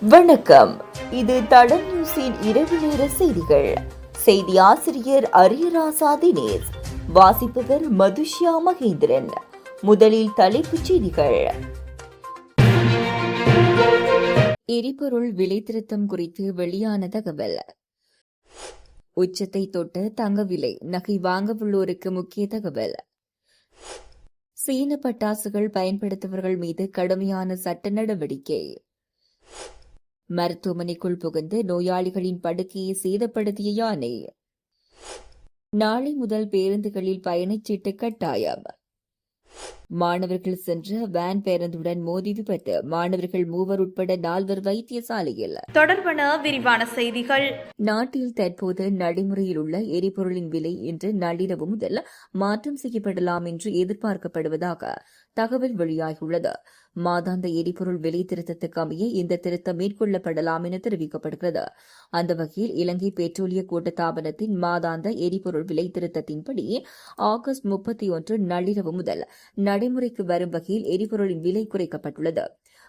வணக்கம். இது தடம் நியூஸின் இரவு நேர செய்திகள். செய்தி ஆசிரியர் அரியராசா தினேஷ். வாசிப்பவர் மதுஷ்யா மகேந்திரன். முதலில் தலைப்புச் செய்திகள். எரிபொருள் விலை திருத்தம் குறித்து வெளியான தகவல். உச்சத்தை தொட்ட தங்க விலை நகை வாங்கவுள்ளோருக்கு முக்கிய தகவல். சீன பட்டாசுகள் பயன்படுத்துபவர்கள் மீது கடுமையான சட்ட நடவடிக்கை. மருத்துவமனைக்குள் புகுந்து நோயாளிகளின் படுக்கையை சேதப்படுத்திய யானை. நாளை முதல் பேருந்துகளில் பயணச்சீட்டு கட்டாயம். மாணவர்கள் சென்ற வேன் பேருந்துடன் மோதி விபத்து. மாணவர்கள் மூவர் உட்பட நால்வர் வைத்தியசாலையில். தொடர்பன விரிவான செய்திகள். நாட்டில் தற்போது நடைமுறையில் உள்ள எரிபொருளின் விலை இன்று நள்ளிரவு முதல் மாற்றம் செய்யப்படலாம் என்று எதிர்பார்க்கப்படுவதாக தகவல் வெளியாகியுள்ளது. மாதாந்த எரிபொருள் விலை திருத்தத்துக்கு அமைய இந்த திருத்தம் மேற்கொள்ளப்படலாம் என தெரிவிக்கப்படுகிறது. அந்த வகையில் இலங்கை பெட்ரோலிய கூட்டத்தாபனத்தின் மாதாந்த எரிபொருள் விலை திருத்தத்தின்படி ஆகஸ்ட் முப்பத்தி ஒன்று நள்ளிரவு முதல் நடைமுறைக்கு வரும் வகையில் எரிபொருளின் விலை குறைக்கப்பட்டுள்ளது.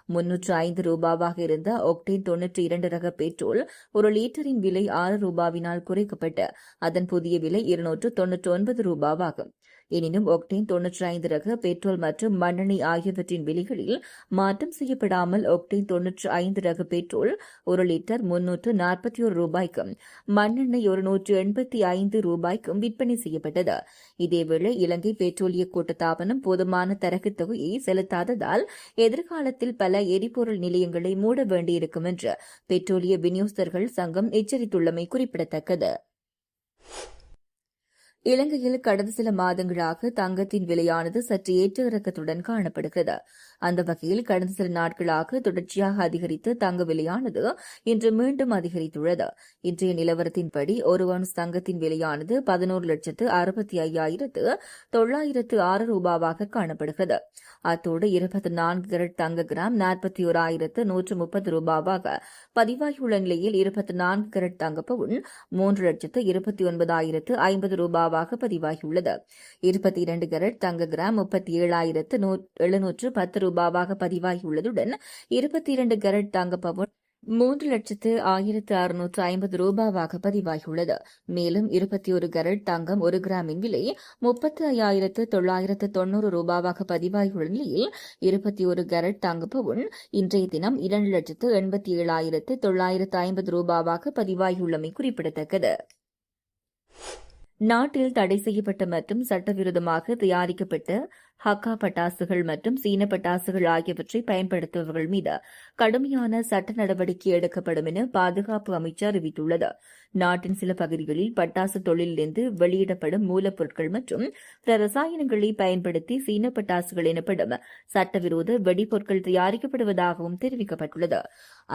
முன்னூற்று ஐந்து ரூபாவாக இருந்த ஒக்டேன் தொன்னூற்றி இரண்டு ரக பெட்ரோல் ஒரு லீட்டரின் விலை ஆறு ரூபாவினால் குறைக்கப்பட்டு அதன் புதிய விலை இருநூற்று தொன்னூற்று ஒன்பது ரூபாவாகும். எனினும் ஒக்டேன் தொன்னூற்றி ஐந்து ரக பெட்ரோல் மற்றும் மண்ணெண்ணெய் ஆகியவற்றின் விலைகளில் மாற்றம் செய்யப்படாமல் ஒக்டேன் தொன்னூற்றி ஐந்து ரக பெட்ரோல் ஒரு லிட்டர் முன்னூற்று நாற்பத்தி ஒரு ரூபாய்க்கும் மண்ணெண்ணெய் ஒரு நூற்று எண்பத்தி ஐந்து ரூபாய்க்கும் விற்பனை செய்யப்பட்டது. இதேவேளை இலங்கை பெட்ரோலிய கூட்டத்தாபனம் போதுமான தரகு தொகையை செலுத்தாததால் எதிர்காலத்தில் பல எரிபொருள் நிலையங்களை மூட வேண்டியிருக்கும் என்று பெட்ரோலிய விநியோகஸ்தர்கள் சங்கம் எச்சரித்துள்ளமை குறிப்பிடத்தக்கது. இலங்கையில் கடந்த சில மாதங்களாக தங்கத்தின் விலையானது சற்று ஏற்ற இறக்கத்துடன் காணப்படுகிறது. அந்த வகையில் கடந்த சில நாட்களாக தொடர்ச்சியாக அதிகரித்து தங்க விலையானது இன்று மீண்டும் அதிகரித்துள்ளது. இன்றைய நிலவரத்தின்படி ஒரு ஒன்ஸ் தங்கத்தின் விலையானது பதினோரு லட்சத்து அறுபத்தி ஐயாயிரத்து தொள்ளாயிரத்து ஆறு ரூபாவாக காணப்படுகிறது. அத்தோடு இருபத்தி நான்கு கரட் தங்க கிராம் நாற்பத்தி ஓராயிரத்து நூற்று முப்பது ரூபாவாக பதிவாகியுள்ள நிலையில் இருபத்தி நான்கு கரட் தங்கப்பவுன் மூன்று லட்சத்து இருபத்தி ஒன்பதாயிரத்து ஐம்பது ரூபாவாக பதிவாகியுள்ளது. இருபத்தி இரண்டு கரட் தங்க கிராம் முப்பத்தி ஏழாயிரத்து எழுநூற்று பத்து ரூபாவாக பதிவாகியுள்ளதுடன் இருபத்தி இரண்டு கரட் தங்க பவுன் மூன்று லட்சத்து ஆயிரத்து அறுநூற்று ஐம்பது ரூபாவாக பதிவாகியுள்ளது. மேலும் இருபத்தி ஒரு கரட் தங்கம் ஒரு கிராமின் விலை முப்பத்தி ஐயாயிரத்து தொள்ளாயிரத்து தொன்னூறு ரூபாவாக பதிவாகியுள்ள நிலையில் இருபத்தி ஒரு கரட் தங்க பவுன் இன்றைய தினம் இரண்டு லட்சத்து எண்பத்தி ஏழாயிரத்து தொள்ளாயிரத்து ஐம்பது ரூபாவாக பதிவாகியுள்ளமை குறிப்பிடத்தக்கது. நாட்டில் தடை செய்யப்பட்ட மற்றும் சட்டவிரோதமாக தயாரிக்கப்பட்ட ஹக்கா பட்டாசுகள் மற்றும் சீன பட்டாசுகள் ஆகியவற்றை பயன்படுத்துபவர்கள் மீது கடுமையான சட்ட நடவடிக்கை எடுக்கப்படும் என பாதுகாப்பு அமைச்சர் அறிவித்துள்ளது. நாட்டின் சில பகுதிகளில் பட்டாசு தொழிலிருந்து வெளியிடப்படும் மூலப்பொருட்கள் மற்றும் பிற ரசாயனங்களை பயன்படுத்தி சீன பட்டாசுகள் எனப்படும் சட்டவிரோத வெடிப்பொருட்கள் தயாரிக்கப்படுவதாகவும் தெரிவிக்கப்பட்டுள்ளது.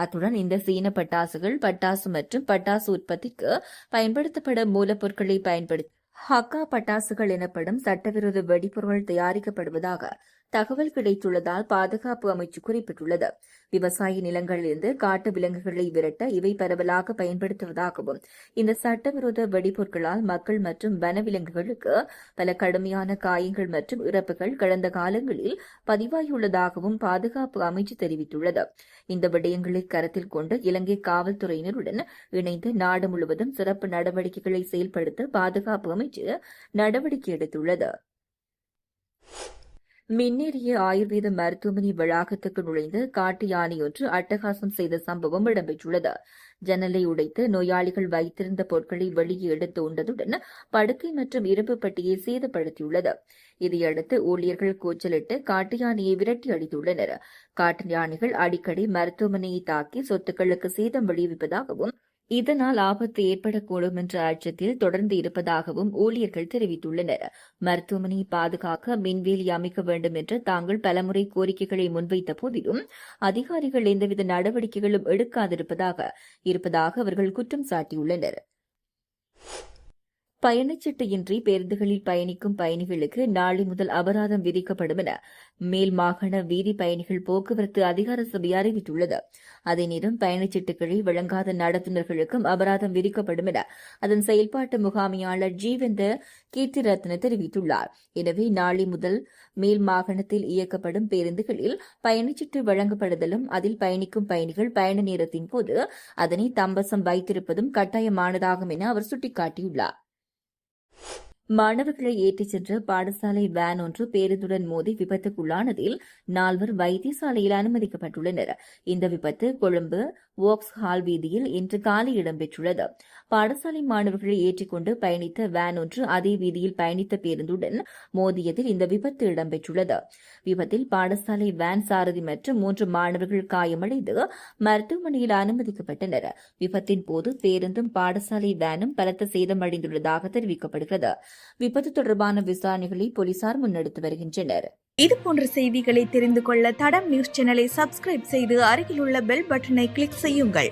அத்துடன் இந்த சீன பட்டாசுகள் பட்டாசு மற்றும் பட்டாசு உற்பத்திக்கு பயன்படுத்தப்படும் மூலப்பொருட்களை பயன்படுத்தி ஹக்கா பட்டாசுகள் எனப்படும் சட்டவிரோத வெடிபொருள் தயாரிக்கப்படுவதாக தகவல் கிடைத்துள்ளதால் பாதுகாப்பு அமைச்சு குறிப்பிட்டுள்ளது. விவசாய நிலங்களிலிருந்து காட்டு விலங்குகளை விரட்ட இவை பரவலாக பயன்படுத்துவதாகவும் இந்த சட்டவிரோத வெடிபொருட்களால் மக்கள் மற்றும் வனவிலங்குகளுக்கு பல கடுமையான காயங்கள் மற்றும் இறப்புகள் கடந்த காலங்களில் பதிவாகியுள்ளதாகவும் பாதுகாப்பு அமைச்சு தெரிவித்துள்ளது. இந்த விடயங்களை கருத்தில் கொண்டு இலங்கை காவல்துறையினருடன் இணைந்து நாடு முழுவதும் சிறப்பு நடவடிக்கைகளை செயல்படுத்த பாதுகாப்பு அமைச்சு நடவடிக்கை எடுத்துள்ளது. மின்னேறிய ஆயுர்வேத மருத்துவமனை வளாகத்துக்கு நுழைந்து காட்டு யானையொன்று அட்டகாசம் செய்த சம்பவம் இடம்பெற்றுள்ளது. ஜன்னலை உடைத்து நோயாளிகள் வைத்திருந்த பொருட்களை வெளியே எடுத்து உண்டதுடன் படுக்கை மற்றும் இரும்பு பட்டியை சேதப்படுத்தியுள்ளது. இதையடுத்து ஊழியர்கள் கூச்சலிட்டு காட்டு யானையை விரட்டி அடித்துள்ளனர். காட்டு யானைகள் அடிக்கடி மருத்துவமனையை தாக்கி சொத்துக்களுக்கு சேதம் விளைவிப்பதாகவும் இதனால் ஆபத்து ஏற்படக்கூடும் என்ற அச்சத்தில் தொடர்ந்து இருப்பதாகவும் ஊழியர்கள் தெரிவித்துள்ளனர். மருத்துவமனையை பாதுகாக்க மின்வேலி அமைக்க வேண்டும் என்று தாங்கள் பலமுறை கோரிக்கைகளை முன்வைத்த போதிலும் அதிகாரிகள் எந்தவித நடவடிக்கைகளும் எடுக்காதிருப்பதாக இருப்பதாக அவர்கள் குற்றம் சாட்டியுள்ளனர். பயணச்சீட்டு இன்றி பேருந்துகளில் பயணிக்கும் பயணிகளுக்கு நாளை முதல் அபராதம் விதிக்கப்படும் என மேல் மாகாண வீதி பயணிகள் போக்குவரத்து அதிகார சபை அறிவித்துள்ளது. அதே நேரம் பயணச்சீட்டுகளை வழங்காத நடத்துனர்களுக்கும் அபராதம் விதிக்கப்படும் என அதன் செயல்பாட்டு முகாமையாளர் ஜீவந்த கீர்த்திரத்ன தெரிவித்துள்ளார். எனவே நாளை முதல் மேல் மாகாணத்தில் இயக்கப்படும் பேருந்துகளில் பயணச்சீட்டு வழங்கப்படுதலும் அதில் பயணிக்கும் பயணிகள் பயண நேரத்தின் போது அதனை தம்பசம் வைத்திருப்பதும் கட்டாயமானதாகும் என அவர் சுட்டிக்காட்டியுள்ளார். மாணவர்களை ஏற்றிச் சென்ற பாடசாலை வேன் ஒன்று பேருந்துடன் மோதி விபத்துக்குள்ளானதில் நால்வர் வைத்தியசாலையில் அனுமதிக்கப்பட்டுள்ளனர். இந்த விபத்து கொழும்பு வோக்ஸ் ஹால் வீதியில் இன்று காலை இடம்பெற்றுள்ளது. பாடசாலை மாணவர்களை ஏற்றிக்கொண்டு பயணித்த வேன் ஒன்று அதே வீதியில் பயணித்த பேருந்துடன் மோதியதில் இந்த விபத்து இடம்பெற்றுள்ளது. விபத்தில் பாடசாலை வேன் சாரதி மற்றும் மூன்று மாணவர்கள் காயமடைந்து மருத்துவமனையில் அனுமதிக்கப்பட்டனர். விபத்தின் போது பேருந்தும் பாடசாலை வேனும் பலத்த சேதமடைந்துள்ளதாக தெரிவிக்கப்படுகிறது. விபத்து தொடர்பான விசாரணைகளை போலீசார் முன்னெடுத்து வருகின்றனர். இது போன்ற செய்திகளை தெரிந்து கொள்ள தடம் நியூஸ் சேனலை சப்ஸ்கிரைப் செய்து அருகிலுள்ள பெல் பட்டனை கிளிக் செய்யுங்கள்.